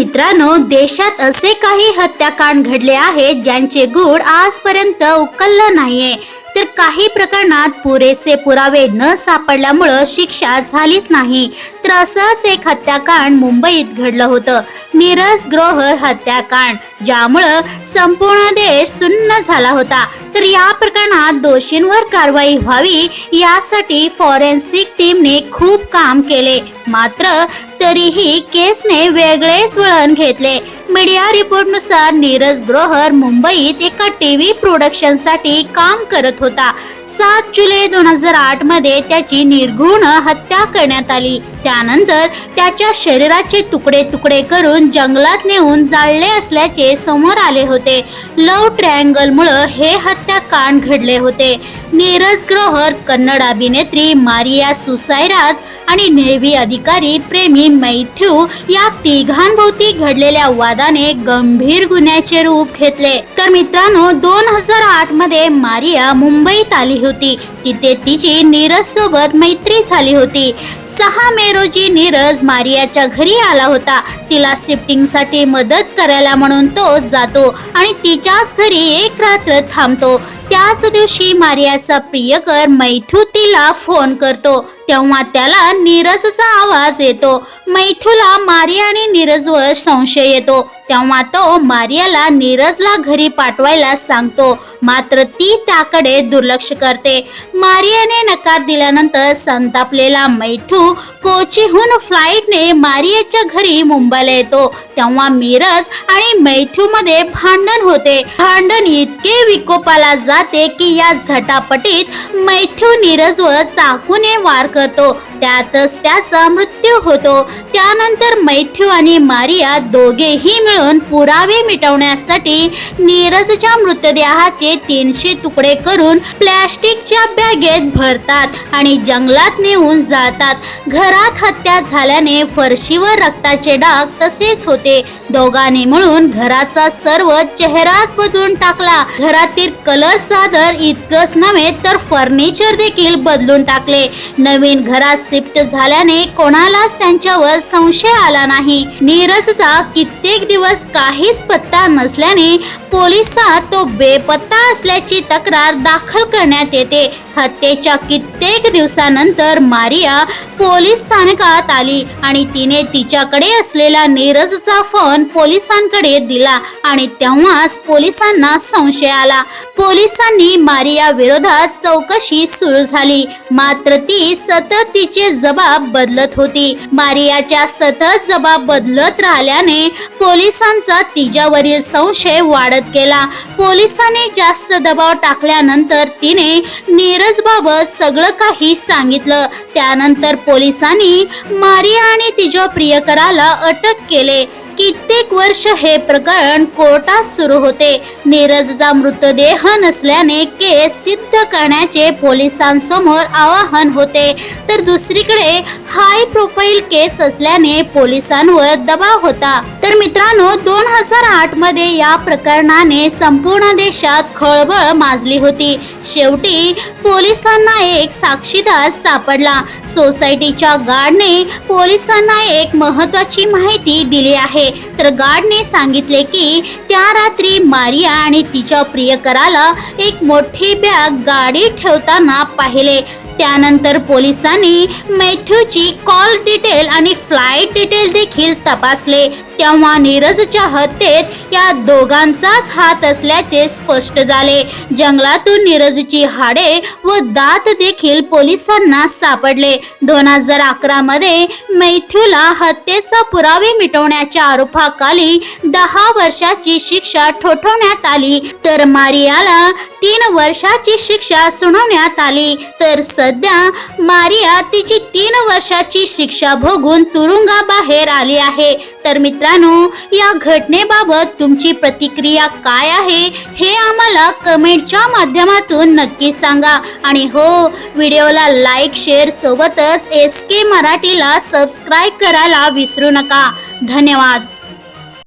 मित्रांनो देशात असे काही हत्याकांड घडले आहेत ज्यांचे गूढ आजपर्यंत उकललं नाहीये. तर काही प्रकरणात पुरेसे पुरावे न सापडल्यामुळं शिक्षा झालीच नाही. तर असंच एक हत्याकांड मुंबईत घडलं होतं. नीरज ग्रोहर हत्याकांड ज्यामुळं संपूर्ण देश सुन्न झाला होता. तर या प्रकरणात दोषींवर कारवाई व्हावी यासाठी फॉरेन्सिक टीमने खूप काम केले. मात्र तरीही केसने वेगळेच वळण घेतले. मीडिया रिपोर्टनुसार नीरज ग्रोहर मुंबईत एका टी व्ही प्रोडक्शनसाठी काम करत होता. सात जुलै दोन हजार आठमध्ये त्याची निर्घृण हत्या करण्यात आली. त्यानंतर त्याच्या शरीराचे तुकडे तुकडे करून जंगलात नेऊन जाळले असल्याचे समोर आले होते. लव ट्रायंगलमुळे हे हत्याकांड घडले होते. नीरज ग्रोहर कन्नड अभिनेत्री मारिया सुसायराज आणि नेव्ही अधिकारी प्रेमी मैथ्यू या तिघांभोवती घडलेल्या वाद वादाने गंभीर गुन्ह्याचे रूप घेतले. तर मित्रांनो दोन हजार आठमध्ये मारिया मुंबईत आली होती. तिथे तिची नीरज सोबत मैत्री झाली होती. सहा मे रोजी नीरज मारियाच्या घरी आला होता. तिला शिफ्टिंगसाठी मदत करायला म्हणून तो जातो आणि तिच्याच घरी एक रात्र थांबतो. त्याच दिवशी मारियाचा प्रियकर मैथू तिला फोन करतो. तेव्हा त्याला नीरजचा आवाज येतो. मैथूला मारिया आणि नीरजवर संशय येतो. तेव्हा तो मारियाला नीरजला घरी पाठवायला सांगतो. मात्र ती त्याकडे दुर्लक्ष करते. मारियाने नकार दिल्यानंतर संतापलेला मैथू कोचीहून फ्लाईटने मारियाच्या घरी मुंबईला येतो. तेव्हा मिरज आणि मैथू मध्ये भांडण होते. भांडण इतके विकोपाला जाते की या झटापटीत मैथ्यू नीरजवर चाकूने वार करतो. त्यातच त्याचा मृत्यू होतो. त्यानंतर मैथ्यू आणि मारिया दोघेही मिळून पुरावे मिटवण्यासाठी नीरजच्या मृतदेहाचे तीनशे तुकडे करून प्लॅस्टिकच्या बॅगेत भरतात आणि जंगलात नेऊन जातात. घरात हत्या झाल्याने फरशीवर रक्ताचे डाग तसेच होते. दोघांनी मिळून घराचा सर्व चेहराच बदलून टाकला. घरातील कलर चादर इतकंच नव्हे तर फर्निचर देखील बदलून टाकले. नवीन घरात शिफ्ट झाल्याने कोणालाच त्यांच्यावर संशय आला नाही. नीरजचा कित्येक दिवस काहीच पत्ता नसल्याने पोलिसात तो बेपत्ता असल्याची तक्रार दाखल करण्यात येते. हत्येच्या कित्येक दिवसानंतर मारिया पोलीस स्थानकात आली आणि तिने तिच्याकडे असलेला नीरजचा फोन पोलिसांकडे दिला आणि तेव्हाच पोलिसांना संशय आला. पोलिसांनी मारिया विरोधात चौकशी सुरू झाली. मात्र ती सतत तिचे जबाब बदलत होती. मारियाच्या सतत जबाब बदलत राहिल्याने पोलिसांचा तिच्यावरील संशय वाढत गेला. पोलिसांनी जास्त दबाव टाकल्यानंतर तिने नीरज बाबत सगळं काही सांगितलं. त्यानंतर पोलिसांनी मारिया आणि तिच्या प्रियकराला अटक केले. कित्येक वर्ष हे प्रकरण कोर्टात सुरू होते. नीरजचा मृतदेह नसल्याने केस सिद्ध करण्याचे पोलिसांसमोर आवाहन होते. तर दुसरीकडे हाय प्रोफाईल केस असल्याने पोलिसांवर दबाव होता. तर मित्रांनो दोन हजार आठमध्ये या प्रकरणाने संपूर्ण देशात खळबळ माजली होती. शेवटी पोलिसांना एक साक्षीदार सापडला. सोसायटीच्या गार्डने पोलिसांना एक महत्वाची माहिती दिली आहे. आहे तर गार्डने सांगितले की त्या रात्री मारिया आणि तिच्या प्रियकराला एक मोठी बॅग गाडीत ठेवताना पाहिले. त्यानंतर पोलिसांनी मैथ्यूची कॉल डिटेल आणि फ्लाईट डिटेल देखील तपासले. तेव्हा नीरजच्या हत्येत या दोघांचाच हात असल्याचे स्पष्ट झाले. जंगलातून नीरजची हाडे व दात देखील पोलिसांना सापडले. दोन हजार अकरा मध्ये मैथ्यूला हत्येचा पुरावे मिटवण्याच्या आरोपाखाली दहा वर्षाची शिक्षा ठोठवण्यात आली. तर मारियाला तीन वर्षाची शिक्षा सुनावण्यात आली. तर सध्या मारिया तिची तीन वर्षाची शिक्षा भोगून तुरुंगाबाहेर आली आहे. तर मित्रांनो या घटनेबाबत तुमची प्रतिक्रिया काय आहे हे आम्हाला कमेंटच्या माध्यमातून नक्की सांगा. आणि हो व्हिडिओला लाईक शेअर सोबतच एस के मराठीला सबस्क्राईब करायला विसरू नका. धन्यवाद.